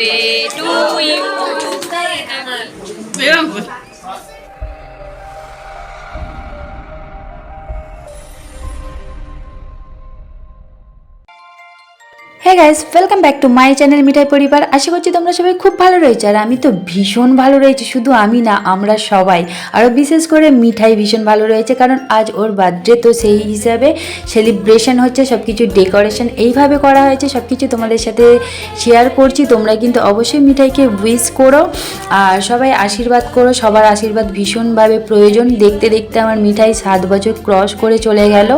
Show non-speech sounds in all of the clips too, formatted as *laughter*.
Birthday to you হ্যাঁ guys welcome back to my channel Mithai পরিবার আশা করছি তোমরা সবাই খুব ভালো রয়েছে আর আমি তো ভীষণ ভালো রয়েছে। শুধু আমি না, আমরা সবাই। আরও বিশেষ করে মিঠাই ভীষণ ভালো রয়েছে, কারণ আজ ওর বার্থডে তো সেই হিসাবে সেলিব্রেশন হচ্ছে সব কিছু ডেকোরেশন এইভাবে করা হয়েছে সব কিছু তোমাদের সাথে শেয়ার করছি। তোমরা কিন্তু অবশ্যই মিঠাইকে উইশ করো, আর সবাই আশীর্বাদ করো। সবার আশীর্বাদ ভীষণভাবে প্রয়োজন। দেখতে দেখতে আমার মিঠাই সাত বছর ক্রস করে চলে গেল।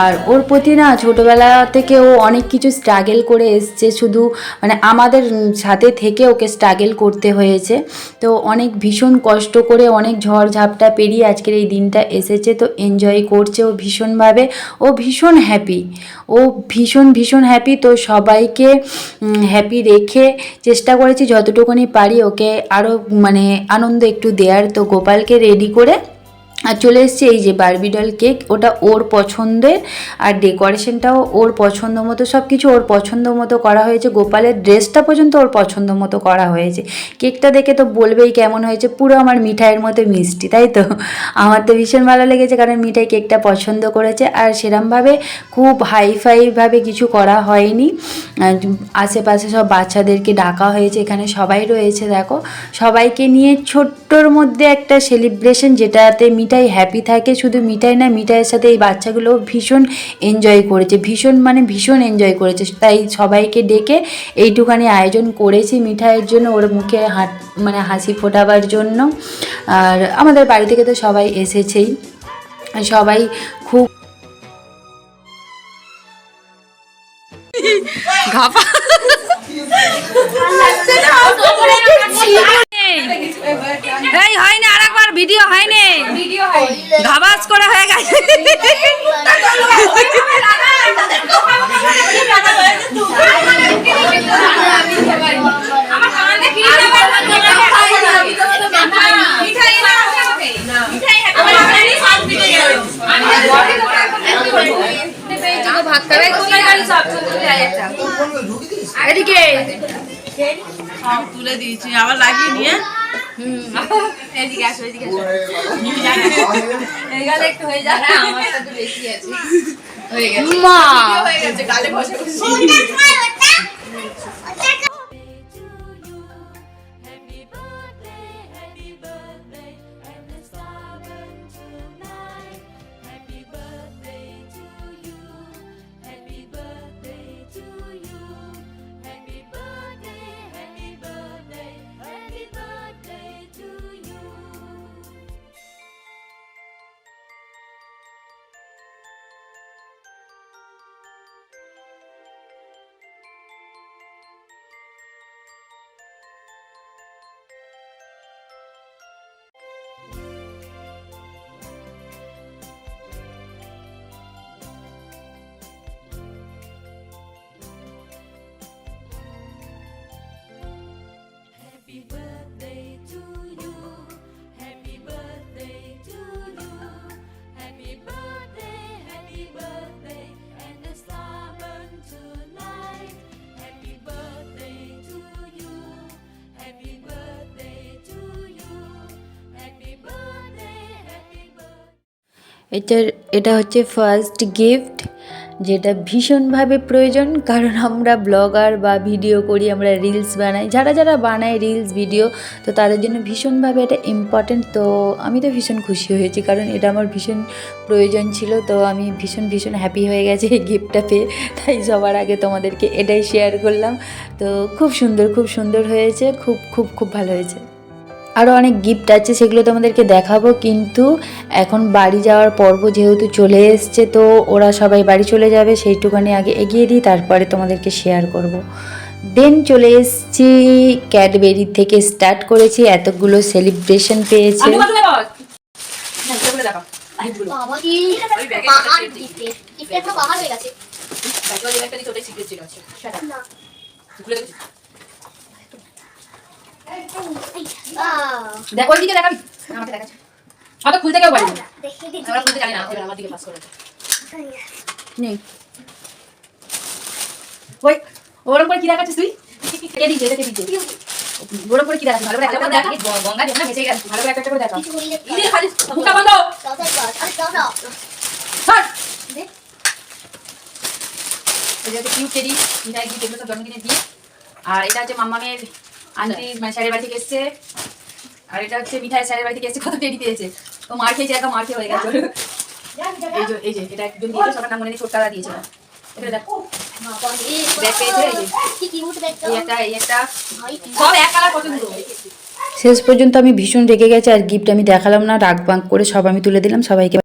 আর ওর প্রতি না ছোটোবেলা থেকে ও অনেক কিছু স্ট্রাগেল করে এসছে, শুধু মানে আমাদের সাথে থেকে ওকে স্ট্রাগেল করতে হয়েছে। তো অনেক ভীষণ কষ্ট করে, অনেক ঝড় ঝাপটা পেরিয়ে আজকের এই দিনটা এসেছে, তো এনজয় করছে ও ভীষণভাবে। ও ভীষণ হ্যাপি ও ভীষণ ভীষণ হ্যাপি তো সবাইকে হ্যাপি রেখে চেষ্টা করেছি যতটুকুনি পারি ওকে আরও মানে আনন্দ একটু দেওয়ার তো গোপালকে রেডি করে আর চলে এসছে এই যে বারবিডল কেক ওটা ওর পছন্দের আর ডেকোরেশনটাও ওর পছন্দ মতো সব কিছু ওর পছন্দ মতো করা হয়েছে। গোপালের ড্রেসটা পর্যন্ত ওর পছন্দ মতো করা হয়েছে। কেকটা দেখে তো বলবেই কেমন হয়েছে, পুরো আমার মিঠাইয়ের মতো মিষ্টি, তাই তো? আমার তো ভীষণ ভালো লেগেছে কারণ মিঠাই কেকটা পছন্দ করেছে আর সেরমভাবে খুব হাইফাইভাবে কিছু করা হয়নি। আশেপাশে সব বাচ্চাদেরকে ডাকা হয়েছে, এখানে সবাই রয়েছে, দেখো। সবাইকে নিয়ে ছোট্টর মধ্যে একটা সেলিব্রেশন যেটাতে মিঠাই হ্যাপি থাকে শুধু মিঠাই না মিঠাইয়ের সাথে এই বাচ্চাগুলো ভীষণ এনজয় করেছে ভীষণ মানে ভীষণ এনজয় করেছে। তাই সবাইকে ডেকে এইটুখানি আয়োজন করেছি মিঠাইয়ের জন্য ওর মুখে হাট মানে হাসি ফোটাবার জন্য। আর আমাদের বাড়ি থেকে তো সবাই এসেছেই। সবাই খুব ঘাপা *laughs* এই হয়নি আরেকবার ভিডিও হয়নি। ঘাবাস করে হয়ে গেছে। এদিকে। আমি তুলে দিয়েছি। আবার লাগিয়ে নিয়ে। এদিকে Happy birthday to you. Happy birthday to you. Happy birthday, happy birthday, and the star burn tonight. Happy birthday to you. Happy birthday to you. Happy birthday, happy birthday. এটার এটা হচ্ছে ফার্স্ট গিফট যেটা ভীষণভাবে প্রয়োজন, কারণ আমরা blogger বা video করি, আমরা রিলস বানাই। যারা যারা বানায় রিলস ভিডিও তো তাদের জন্য ভীষণভাবে এটা ইম্পর্ট্যান্ট তো আমি তো ভীষণ খুশি হয়েছি, কারণ এটা আমার ভীষণ প্রয়োজন ছিল। তো আমি ভীষণ ভীষণ হ্যাপি হয়ে গেছি এই গিফটটা পেয়ে। তাই সবার আগে তোমাদেরকে এটাই শেয়ার করলাম। তো খুব সুন্দর খুব সুন্দর হয়েছে। খুব খুব খুব ভালো হয়েছে। আরও অনেক গিফট আছে সেগুলো তোমাদেরকে দেখাবো। কিন্তু এখন বাড়ি যাওয়ার পর্ব যেহেতু চলে এসছে তো ওরা সবাই বাড়ি চলে যাবে সেইটুখানি আগে এগিয়ে দিই তারপরে তোমাদেরকে শেয়ার করব। দেন চলে এসছি ক্যাডবেরি থেকে স্টার্ট করেছি এতগুলো সেলিব্রেশন পেয়েছে। বাবা কি পাহাড় গিফট গিফট একটা পাহাড় হয়ে গেছে না আহ, দেখ দেখাবি? আমাকে দেখাচ্ছি? অত খুলতে কেউ আমরা খুলতে জানি না এবার আমার দিকে পাস করে নেই ওই ওরকম করে কি দেখাচ্ছিস তুই? কে দাও আরে এটা হচ্ছে মাম্মামের আন্টি মানে স্যারের বাড়ি থেকে এসছে। আর এটা হচ্ছে মিঠাই স্যারের বাড়ি থেকে এসছে। কত টেডি পেয়েছে। তো মার খেয়েছে একটা মার খেয়ে হয়ে গেছে এই যে এই যে এটা একজন দিয়েছে সবার নাম মনে নেই ছোট্টারা দিয়েছে। এটা দেখো। শেষ পর্যন্ত আমি ভীষণ রেগে গেছি আর গিফট আমি দেখালাম না রাগ বাঁক করে সব আমি তুলে দিলাম সবাইকে